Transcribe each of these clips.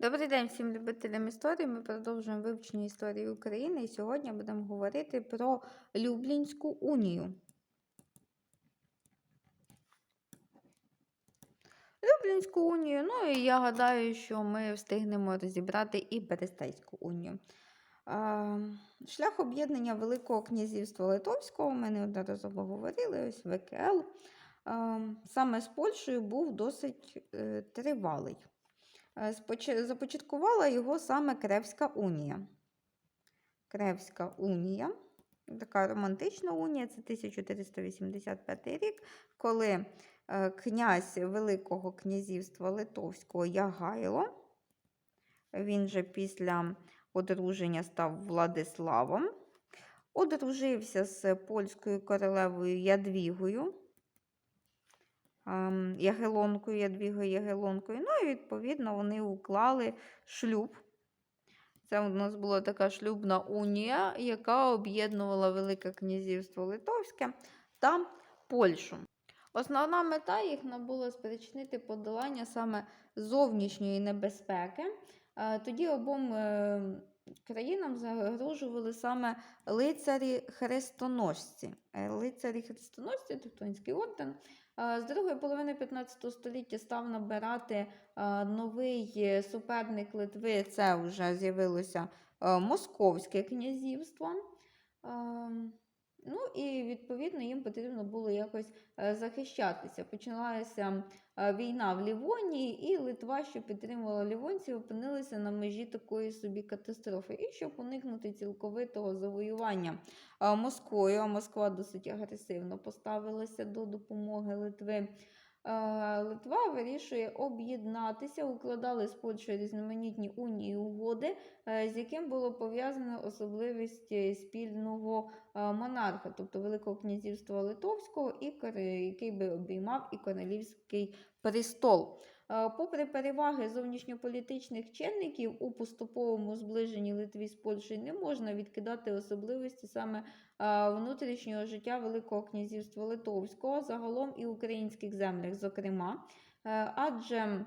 Добрий день всім любителям історії. Ми продовжуємо вивчення історії України і сьогодні будемо говорити про Люблінську унію. Люблінську унію, ну і я гадаю, що ми встигнемо розібрати і Берестейську унію. Шлях об'єднання Великого князівства Литовського, ми неодноразово говорили, ось ВКЛ. Саме з Польщею був досить е, тривалий. Е, Започаткувала його саме Кревська унія. Кревська унія, така романтична унія, це 1485 рік, коли е, князь Великого князівства Литовського Ягайло, він же після одруження став Владиславом, одружився з польською королевою Ядвігою. Ягелонкою, Ядвігою Ягелонкою. Ну і відповідно вони уклали шлюб. Це у нас була така шлюбна унія, яка об'єднувала Велике князівство Литовське та Польщу. Основна мета їхня була спричинити подолання саме зовнішньої небезпеки. Е, Тоді обом е, країнам загрожували саме лицарі-хрестоносці. Е, Лицарі-хрестоносці, Тевтонський орден, з другої половини 15 століття став набирати е, новий е, суперник Литви. Це вже з'явилося е, Московське князівство. Ну і відповідно їм потрібно було якось е, захищатися. Почалася е, війна в Лівонії, і Литва, що підтримувала лівонців, опинилися на межі такої собі катастрофи. І щоб уникнути цілковитого завоювання е, Москвою, а Москва досить агресивно поставилася до допомоги Литви. Е, Литва вирішує об'єднатися, укладали з Польщею різноманітні унії угоди, е, з яким було пов'язано особливість е, спільного монарха, тобто Великого князівства Литовського, і який би обіймав і королівський престол. Е, Попри переваги зовнішньополітичних чинників у поступовому зближенні Литві з Польщею не можна відкидати особливості саме е, внутрішнього життя Великого князівства Литовського, загалом і українських землях, зокрема, Е, адже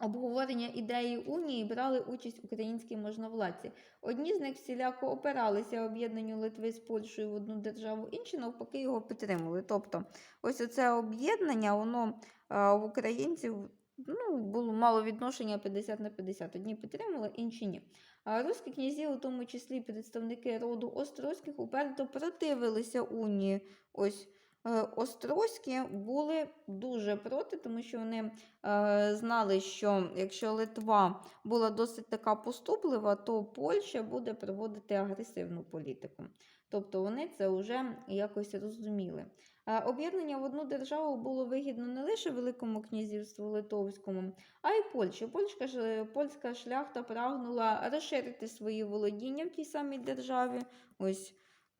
обговорення ідеї унії брали участь українські можновладці. Одні з них всіляко опиралися об'єднанню Литви з Польщею в одну державу, інші навпаки його підтримували. Тобто, ось оце об'єднання, воно а, в українців ну, було мало відношення 50 на 50. Одні підтримували, інші ні. А руські князі, у тому числі представники роду Острозьких, уперто противилися унії. Ось е, Острозькі були дуже проти, тому що вони е, знали, що якщо Литва була досить така поступлива, то Польща буде проводити агресивну політику. Тобто вони це вже якось розуміли. Е, Об'єднання в одну державу було вигідно не лише Великому князівству Литовському, а й Польщі. Польська, польська шляхта прагнула розширити свої володіння в тій самій державі. Ось,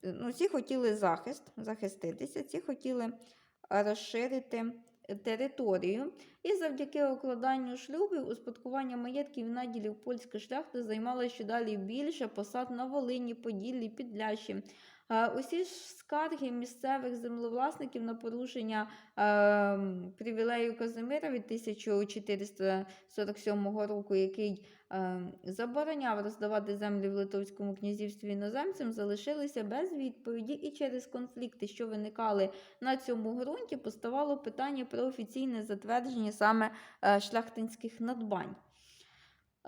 е, ну, ці хотіли захист, захиститися, ці хотіли розширити територію. І завдяки укладанню шлюбів, успадкування маєтків і наділів польська шляхта займала щодалі більше посад на Волині, Поділлі, Підлящі. Е, Усі ж скарги місцевих землевласників на порушення е, привілею Казимира від 1447 року, який е, забороняв роздавати землі в Литовському князівстві іноземцям, залишилися без відповіді, і через конфлікти, що виникали на цьому ґрунті, поставало питання про офіційне затвердження саме шляхтинських надбань.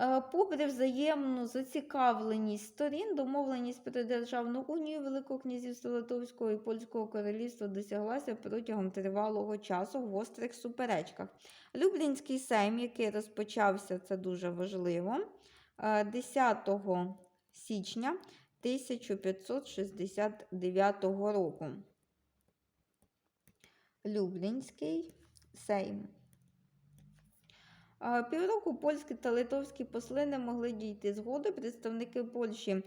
Е, Попри взаємну зацікавленість сторін, домовленість про державну унію Великого князівства Литовського і Польського королівства досяглася протягом тривалого часу в гострих суперечках. Люблінський сейм, який розпочався, це дуже важливо, е, 10 січня 1569 року. Люблінський сейм. Півроку польські та литовські посли не могли дійти згоди. Представники Польщі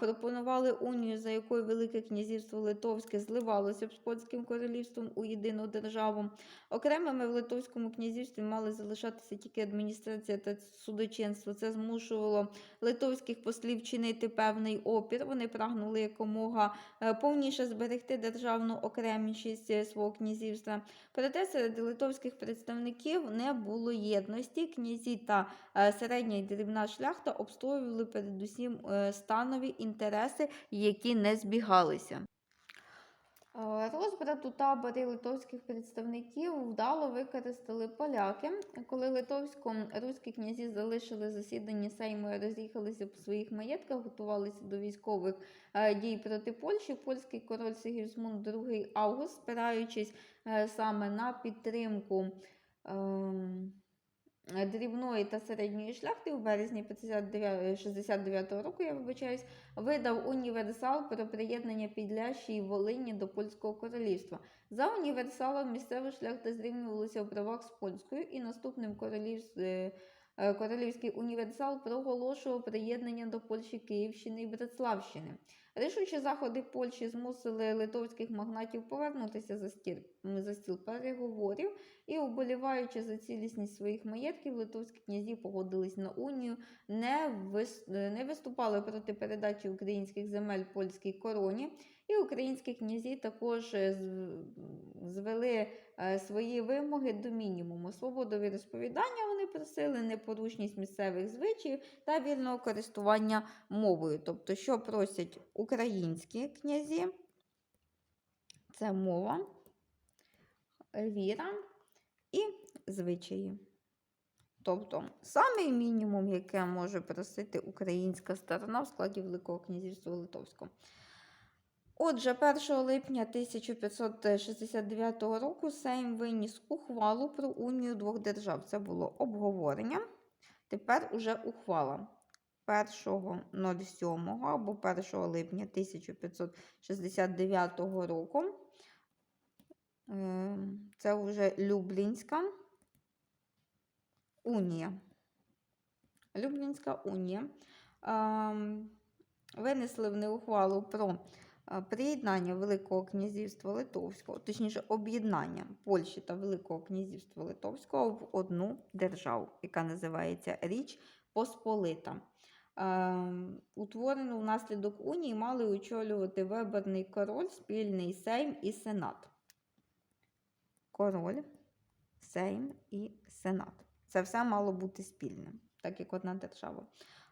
пропонували унію, за якою Велике князівство Литовське зливалося б з польським королівством у єдину державу. Окремими в Литовському князівстві мали залишатися тільки адміністрація та судочинство. Це змушувало литовських послів чинити певний опір. Вони прагнули якомога е, повніше зберегти державну окремішість е, свого князівства. Проте серед литовських представників не було єдності. Прості князі та е, середня і дрібна шляхта обстоювали передусім е, станові інтереси, які не збігалися. Е, Розбрат у таборі литовських представників вдало використали поляки. Коли литовсько-руські князі залишили засідання Сейму і роз'їхалися по своїх маєтках, готувалися до військових дій проти Польщі, польський король Сигізмунд II Август, спираючись саме на підтримку. ем, Дрібної та середньої шляхти у березні 59 69 року, я вибачаюсь, видав універсал про приєднання Підлящі і Волині до Польського королівства. За універсалом місцева шляхта зрівнювалася у правах з польською, і наступним королівс... е, королівський універсал проголошував приєднання до Польщі Київщини і Братславщини. Рішучі заходи Польщі змусили литовських магнатів повернутися за стіл, за стіл переговорів і, уболіваючи за цілісність своїх маєтків, литовські князі погодились на унію, не, вис... не виступали проти передачі українських земель польській короні, і українські князі також е, звели е, свої вимоги до мінімуму. Свободу розповідання вони просили, непорушність місцевих звичаїв та вільного користування мовою. Тобто, що просять українські князі, це мова, віра і звичаї. Тобто, самий мінімум, яке може просити українська сторона в складі Великого князівства Литовського. Отже, 1 липня 1569 року Сейм виніс ухвалу про унію двох держав. Це було обговорення. Тепер уже ухвала 1.07 або 1 липня 1569 року. Ем, Це вже Люблінська унія. Люблінська унія. Ем, Винесли вони ухвалу про приєднання Великого князівства Литовського, точніше, об'єднання Польщі та Великого князівства Литовського в одну державу, яка називається Річ Посполита. Утворену внаслідок унії мали очолювати виборний король, спільний сейм і сенат. Король, сейм і сенат. Це все мало бути спільним, так як одна держава.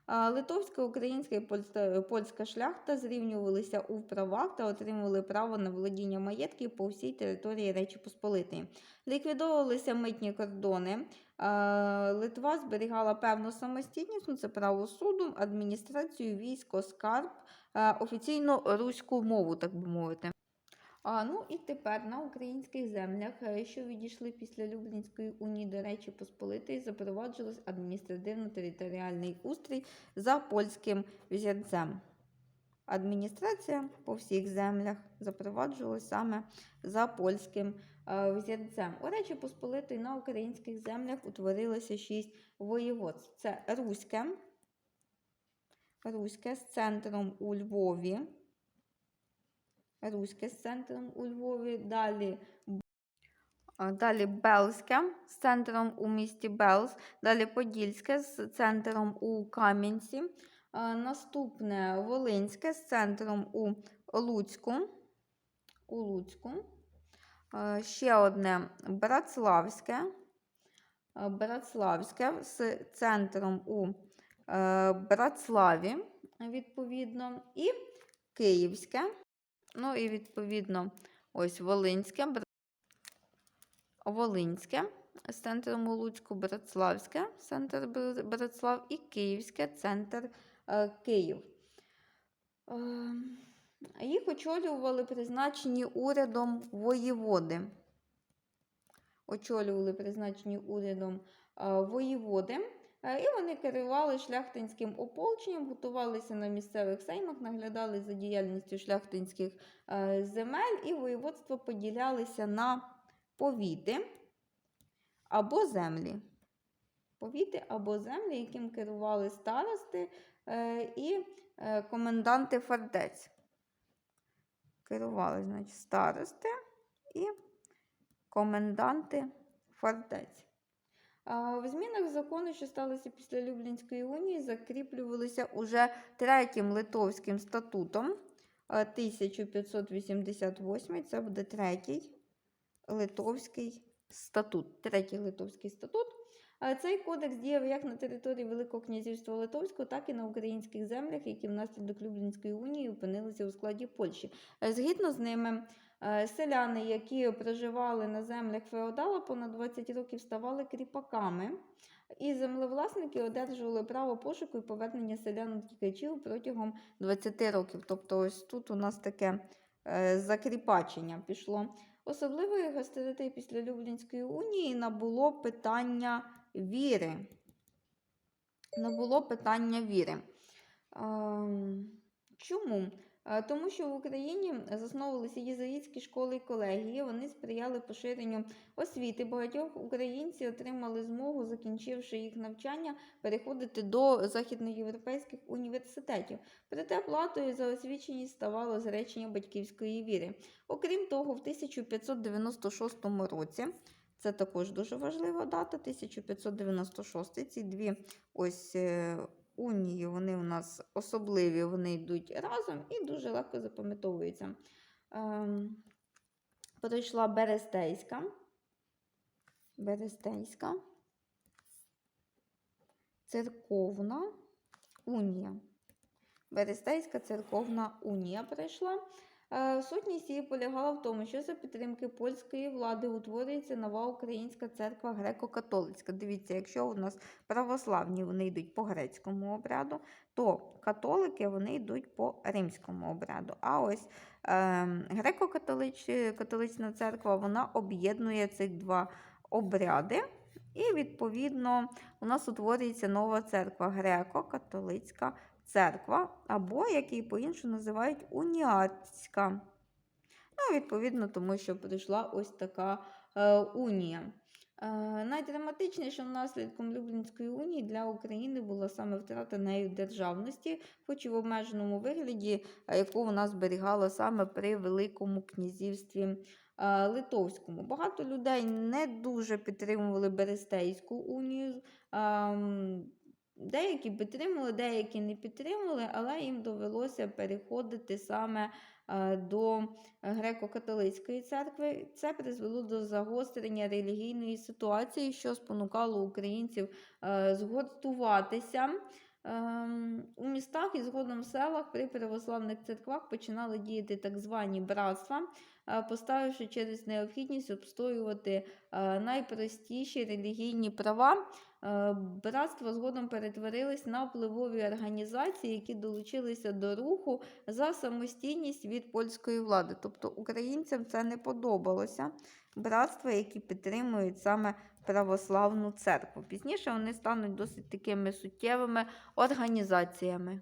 Литовська, українська і польська, польська шляхта зрівнювалися у правах та отримували право на володіння маєтків по всій території Речі Посполитої. Ліквідовувалися митні кордони. Литва зберігала певну самостійність, ну це право суду, адміністрацію, військо, скарб, а, офіційну руську мову, так би мовити. А, ну і тепер на українських землях, е, що відійшли після Люблінської унії до Речі Посполитої, запроваджувався адміністративно-територіальний устрій за польським взірцем. Адміністрація по всіх землях запроваджувалася саме за польським е, взірцем. У Речі Посполитої на українських землях утворилося шість воєводств. Це Руське, Руське з центром у Львові. Руське з центром у Львові. Далі, далі Белське з центром у місті Белз. Далі Подільське з центром у Кам'янці. Наступне Волинське з центром у Луцьку. У Луцьку. Ще одне Братславське. Братславське з центром у е, Братславі, відповідно, і Київське. Ну і відповідно, ось Волинське, Волинське, у Луцьку, Братславське, центр Бра- Братслав і Київське, центр е, Київ. Е, їх очолювали призначені урядом воєводи. Очолювали призначені урядом е, воєводи. Е, І вони керували шляхтинським ополченням, готувалися на місцевих сеймах, наглядали за діяльністю шляхтинських е, земель, і воєводства поділялися на повіти або землі. Повіти або землі, яким керували старости е, і коменданти фортець. Керували, значить, старости і коменданти фортець. В змінах закону, що сталося після Люблінської унії, закріплювалися уже третім литовським статутом е, 1588. Це буде третій литовський статут. Третій литовський статут. Цей кодекс діяв як на території Великого князівства Литовського, так і на українських землях, які внаслідок Люблінської унії опинилися у складі Польщі. Е, Згідно з ними, е, селяни, які проживали на землях феодала понад 20 років, ставали кріпаками. І землевласники одержували право пошуку і повернення селян втікачів протягом 20 років. Тобто, ось тут у нас таке е, закріпачення пішло. Особливої гострити після Люблінської унії набуло питання віри. Набуло питання віри. Ем, Чому? Тому що в Україні засновувалися єзуїтські школи і колегії. Вони сприяли поширенню освіти. Багатьох українців отримали змогу, закінчивши їх навчання, переходити до західноєвропейських університетів. Проте платою за освіченість ставало зречення батьківської віри. Окрім того, в 1596 році. Це також дуже важлива дата, 1596. Ці дві ось е, унії, вони у нас особливі, вони йдуть разом і дуже легко запам'ятовуються. Ем, Берестейська. Берестейська. Церковна унія. Берестейська церковна унія пройшла. Е, Сутність її полягала в тому, що за підтримки польської влади утворюється нова українська церква греко-католицька. Дивіться, якщо у нас православні вони йдуть по грецькому обряду, то католики вони йдуть по римському обряду. А ось е, греко-католична церква вона об'єднує цих два обряди. І, відповідно, у нас утворюється нова церква греко-католицька церква, або, як її по-іншому називають, уніатська. Ну, відповідно, тому що прийшла ось така е, унія. Е, найдраматичнішим наслідком Люблінської унії для України була саме втрата нею державності, хоч і в обмеженому вигляді, е, яку вона зберігала саме при Великому князівстві е, Литовському. Багато людей не дуже підтримували Берестейську унію. Деякі підтримували, деякі не підтримували, але їм довелося переходити саме е, до греко-католицької церкви. Це призвело до загострення релігійної ситуації, що спонукало українців згортуватися. згуртуватися. Ем, У містах і згодом в селах при православних церквах починали діяти так звані братства, е, поставивши через необхідність обстоювати е, найпростіші релігійні права. Е, Братства згодом перетворились на впливові організації, які долучилися до руху за самостійність від польської влади. Тобто українцям це не подобалося. Братства, які підтримують саме православну церкву. Пізніше вони стануть досить такими суттєвими організаціями.